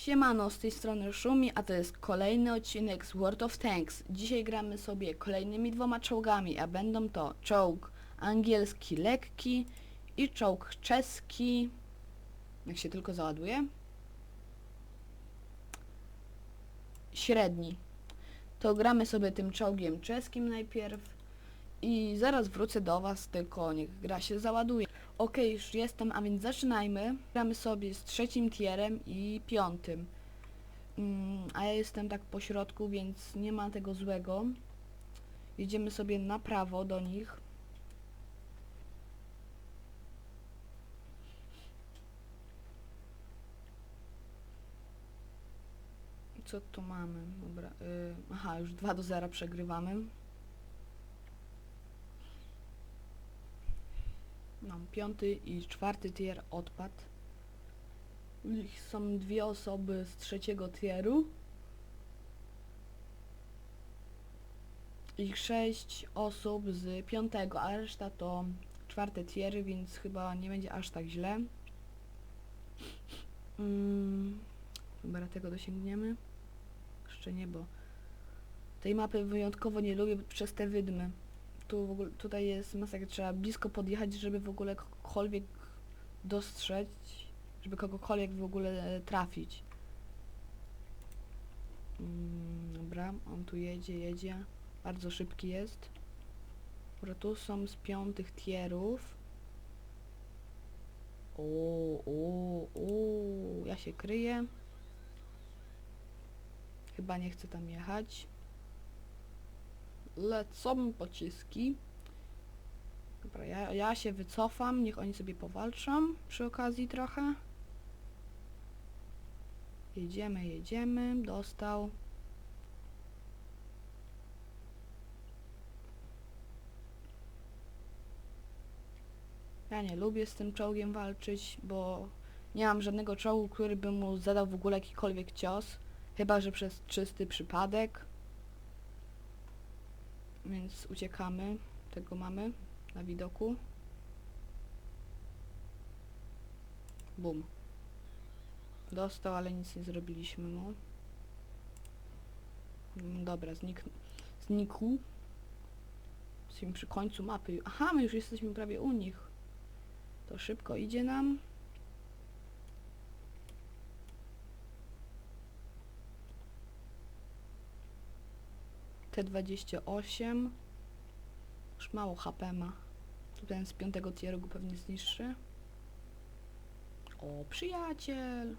Siemano, z tej strony Szumi, a to jest kolejny odcinek z World of Tanks. Dzisiaj gramy sobie kolejnymi dwoma czołgami, a będą to czołg angielski lekki i czołg czeski, jak się tylko załaduje, średni. To gramy sobie tym czołgiem czeskim najpierw i zaraz wrócę do was, tylko niech gra się załaduje. Okej, już jestem, a więc zaczynajmy. Gramy sobie z trzecim tierem i piątym. Mm, a ja jestem tak po środku, więc nie ma tego złego. Jedziemy sobie na prawo do nich. Co tu mamy? Dobra. Y, aha, już 2 do 0 przegrywamy. Mam piąty i czwarty tier odpad. Ich są dwie osoby z trzeciego tieru. I sześć osób z piątego, a reszta to czwarte tiery, więc chyba nie będzie aż tak źle. Mm, dobra, tego dosięgniemy. Jeszcze nie, bo tej mapy wyjątkowo nie lubię przez te wydmy tu w ogóle, tutaj jest masakra, trzeba blisko podjechać, żeby w ogóle kogokolwiek dostrzec, żeby kogokolwiek w ogóle e, trafić. Mm, dobra, on tu jedzie, jedzie. Bardzo szybki jest. Dobra, tu są z piątych tierów. O, o, o, ja się kryję. Chyba nie chcę tam jechać lecą pociski. Dobra, ja, ja się wycofam, niech oni sobie powalczą przy okazji trochę. Jedziemy, jedziemy, dostał. Ja nie lubię z tym czołgiem walczyć, bo nie mam żadnego czołgu, który by mu zadał w ogóle jakikolwiek cios. Chyba, że przez czysty przypadek. Więc uciekamy. Tego mamy na widoku. Bum. Dostał, ale nic nie zrobiliśmy mu. Mm, Dobra, znik znikł. Jesteśmy przy końcu mapy. Aha, my już jesteśmy prawie u nich. To szybko idzie nam. T28. Już mało HP ma. Tu ten z piątego tieru go pewnie zniszczy. O, przyjaciel!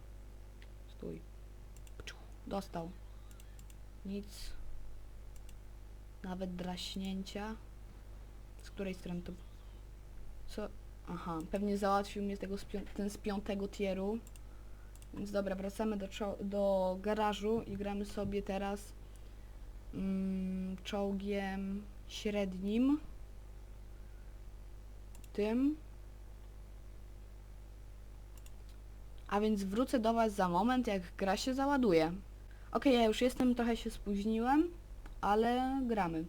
Stój. Dostał. Nic. Nawet draśnięcia. Z której strony to... Co? Aha, pewnie załatwił mnie tego z ten z piątego tieru. Więc dobra, wracamy do, do garażu i gramy sobie teraz czołgiem średnim. Tym. A więc wrócę do Was za moment, jak gra się załaduje. Ok, ja już jestem, trochę się spóźniłem, ale gramy.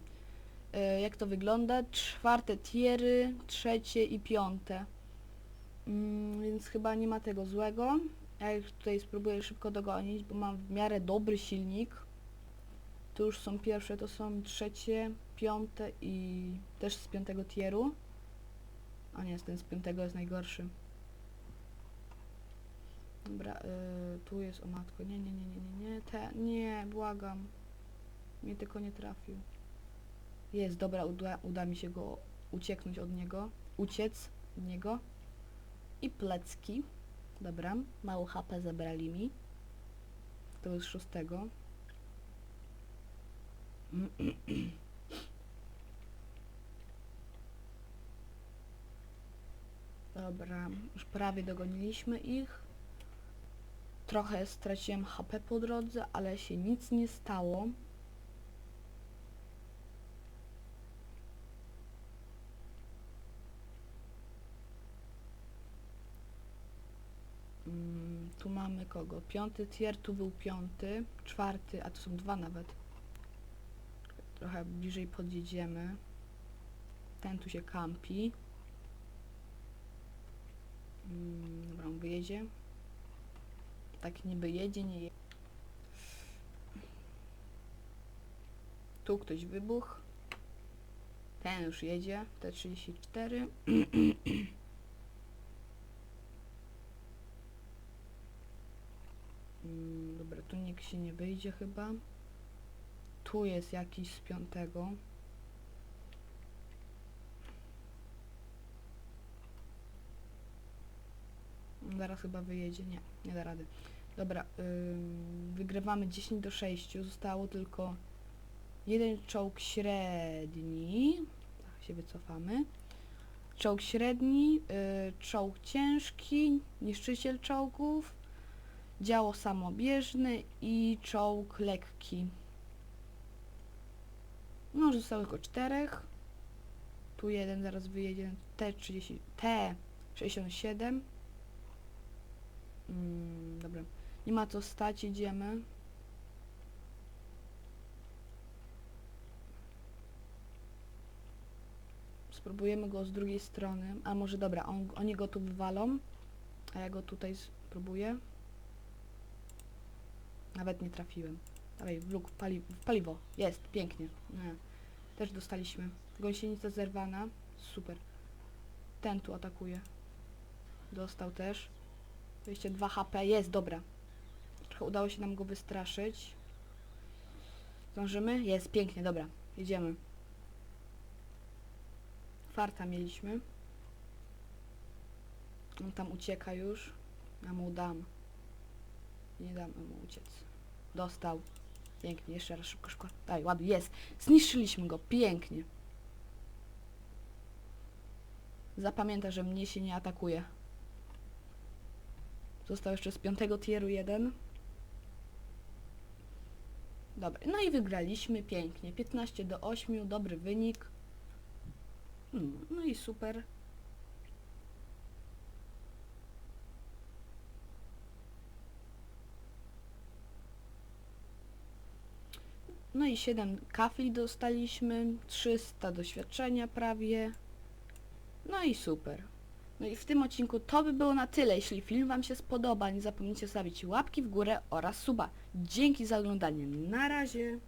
E, jak to wygląda? Czwarte tiery, trzecie i piąte. Mm, więc chyba nie ma tego złego. Ja już tutaj spróbuję szybko dogonić, bo mam w miarę dobry silnik. Tu już są pierwsze, to są trzecie, piąte i też z piątego tieru. A nie, ten z piątego jest najgorszy. Dobra, y, tu jest o matko. Nie, nie, nie, nie, nie, nie, te, nie, błagam. Mnie tylko nie trafił. Jest, dobra, uda, uda mi się go ucieknąć od niego. Uciec od niego. I plecki. Dobra, mało HP zabrali mi. To jest szóstego. Dobra, już prawie dogoniliśmy ich. Trochę straciłem HP po drodze, ale się nic nie stało. Mm, tu mamy kogo? Piąty tier, tu był piąty, czwarty, a tu są dwa nawet. Trochę bliżej podjedziemy. Ten tu się kampi. Mm, dobra, on wyjedzie. Tak niby jedzie, nie jedzie. Tu ktoś wybuch. Ten już jedzie. T34. Mm, Dobra, tu nikt się nie wyjdzie chyba. Tu jest jakiś z piątego. Zaraz chyba wyjedzie. Nie, nie da rady. Dobra, ym, wygrywamy 10 do 6. Zostało tylko jeden czołg średni. Tak, się wycofamy. Czołg średni, y, czołg ciężki, niszczyciel czołgów, działo samobieżny i czołg lekki. No, zostało tylko czterech. Tu jeden zaraz wyjedzie. T30, T67. Mm, dobra. Nie ma co stać, idziemy. Spróbujemy go z drugiej strony. A może dobra, on, oni go tu wywalą. A ja go tutaj spróbuję. Nawet nie trafiłem. Dawaj, wlóg, pali, paliwo. Jest, pięknie. Nie. Też dostaliśmy. Gąsienica zerwana. Super. Ten tu atakuje. Dostał też. 22 HP. Jest, dobra. Trochę udało się nam go wystraszyć. Zdążymy? Jest, pięknie, dobra. Jedziemy. Farta mieliśmy. On tam ucieka już. Ja mu dam. Nie dam mu uciec. Dostał. Pięknie, jeszcze raz szybko, szybko. Daj, ładuj, jest. Zniszczyliśmy go, pięknie. Zapamiętaj, że mnie się nie atakuje. Został jeszcze z piątego tieru jeden. Dobra, no i wygraliśmy pięknie. 15 do 8, dobry wynik. Mm, No i super. No i 7 kafli dostaliśmy, 300 doświadczenia prawie. No i super. No i w tym odcinku to by było na tyle. Jeśli film Wam się spodoba, nie zapomnijcie stawić łapki w górę oraz suba. Dzięki za oglądanie. Na razie.